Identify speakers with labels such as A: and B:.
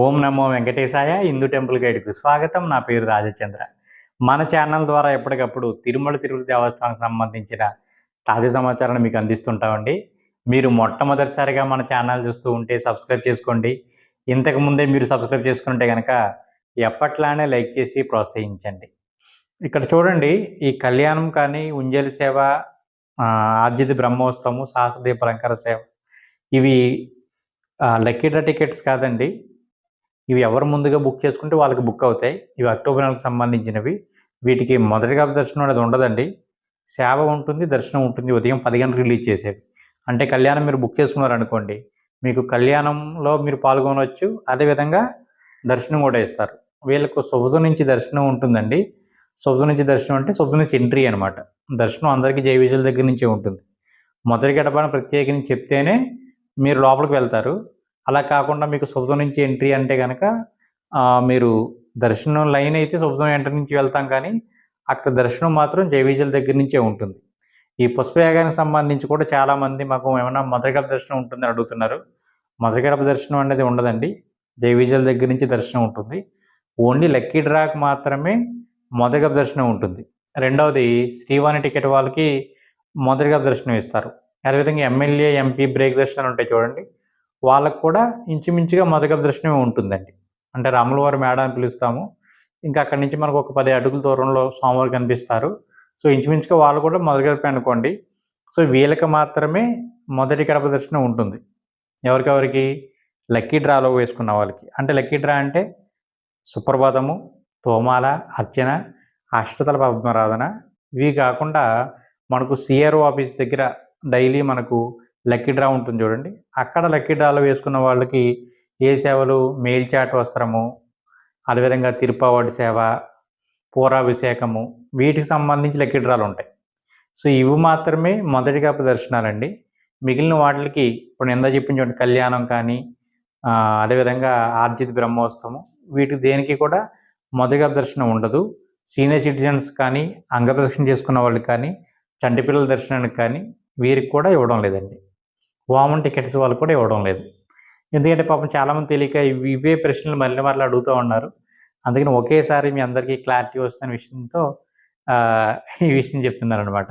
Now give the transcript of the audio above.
A: ఓం నమో వెంకటేశాయ Hindu temple గైడ్కు స్వాగతం. నా పేరు రాజచంద్ర. మన ఛానల్ ద్వారా ఎప్పటికప్పుడు తిరుమల తిరుపతి దేవస్థానం సంబంధించిన తాజా సమాచారాన్ని మీకు అందిస్తుంటామండి. మీరు మొట్టమొదటిసారిగా మన ఛానల్ చూస్తూ ఉంటే సబ్స్క్రైబ్ చేసుకోండి. ఇంతకు ముందే మీరు సబ్స్క్రైబ్ చేసుకుంటే కనుక ఎప్పట్లానే లైక్ చేసి ప్రోత్సహించండి. ఇక్కడ చూడండి ఈ కళ్యాణం కానీ ఉంజలి సేవ ఆర్జితి ఆర్జిత బ్రహ్మోత్సవము సహస్రదీప అలంకార సేవ ఇవి లక్కీడ టికెట్స్ కాదండి. ఇవి ఎవరు ముందుగా బుక్ చేసుకుంటే వాళ్ళకి బుక్ అవుతాయి. ఇవి అక్టోబర్ నెలకు సంబంధించినవి. వీటికి మొదటిగా దర్శనం అనేది ఉండదండి. సేవ ఉంటుంది దర్శనం ఉంటుంది. ఉదయం పది గంటలకు రిలీజ్ చేసేవి. అంటే కళ్యాణం మీరు బుక్ చేసుకున్నారు అనుకోండి మీకు కళ్యాణంలో మీరు పాల్గొనవచ్చు. అదేవిధంగా దర్శనం కూడా ఇస్తారు. వీళ్ళకు శుభదం నుంచి దర్శనం ఉంటుందండి. శుభదం నుంచి దర్శనం అంటే శుభదం నుంచి ఎంట్రీ అనమాట దర్శనం అందరికీ జయ విజయుల దగ్గర నుంచే ఉంటుంది. మొదటి గడపని ప్రత్యేకించి చెప్తేనే మీరు లోపలికి వెళ్తారు. అలా కాకుండా మీకు శుభదం నుంచి ఎంట్రీ అంటే కనుక మీరు దర్శనం లైన్ అయితే శుభదం ఎంట్రీ నుంచి వెళ్తాం కానీ అక్కడ దర్శనం మాత్రం జయ దగ్గర నుంచే ఉంటుంది. ఈ పుష్పయాగానికి సంబంధించి కూడా చాలామంది మాకు ఏమైనా మధురగడప దర్శనం ఉంటుందని అడుగుతున్నారు. మధురగడప దర్శనం అనేది ఉండదండి. జయ దగ్గర నుంచి దర్శనం ఉంటుంది. ఓన్లీ లక్కీ డ్రాక్ మాత్రమే మొదటి దర్శనం ఉంటుంది. రెండవది శ్రీవాణి టికెట్ వాళ్ళకి మొదటి దర్శనం ఇస్తారు. అదేవిధంగా ఎమ్మెల్యే ఎంపీ బ్రేక్ దర్శనాలు ఉంటాయి చూడండి. వాళ్ళకు కూడా ఇంచుమించుగా మొదటి దర్శనమే ఉంటుందండి. అంటే రాములవారి మేడ అని పిలుస్తాము. ఇంకా అక్కడి నుంచి మనకు ఒక పది అడుగుల దూరంలో స్వామివారు కనిపిస్తారు. సో ఇంచుమించుగా వాళ్ళు కూడా మొదటి అనుకోండి. సో వీళ్ళకి మాత్రమే మొదటి గడప దర్శనం ఉంటుంది. ఎవరికెవరికి? లక్కీ డ్రాలో వేసుకున్న వాళ్ళకి. అంటే లక్కీ డ్రా అంటే సుప్రభాతము తోమాల అర్చన అష్టతల పద్మరాధన. ఇవి కాకుండా మనకు సిఆర్ఓ ఆఫీస్ దగ్గర డైలీ మనకు లక్కీ డ్రా ఉంటుంది చూడండి. అక్కడ లక్కీ డ్రాలో వేసుకున్న వాళ్ళకి ఏ సేవలు? మేల్చాటు వస్త్రము అదేవిధంగా తిరుపావాడి సేవ పూరాభిషేకము వీటికి సంబంధించి లక్కీ డ్రాలు ఉంటాయి. సో ఇవి మాత్రమే మొదటిగా ప్రదర్శనాలండి. దర్శనాలండి మిగిలిన వాటికి ఇప్పుడు నేను ఎంత చెప్పిన చూడండి కళ్యాణం కానీ అదేవిధంగా ఆర్జిత బ్రహ్మోత్సవము వీటికి దేనికి కూడా మొదటిగా దర్శనం ఉండదు. సీనియర్ సిటిజన్స్ కానీ అంగప్రదక్షిణ చేసుకున్న వాళ్ళకి కానీ చంటి పిల్లల దర్శనానికి కానీ వీరికి కూడా ఇవ్వడం లేదండి. వామన్ టికెట్స్ వాళ్ళు కూడా ఇవ్వడం లేదు. ఎందుకంటే పాపం చాలామంది తెలియక ఇవి- ఇవే ప్రశ్నలు మళ్ళీ మళ్ళీ అడుగుతూ ఉన్నారు. అందుకని ఒకేసారి మీ అందరికీ క్లారిటీ వస్తున్న విషయంతో ఈ విషయం చెప్తున్నారు అనమాట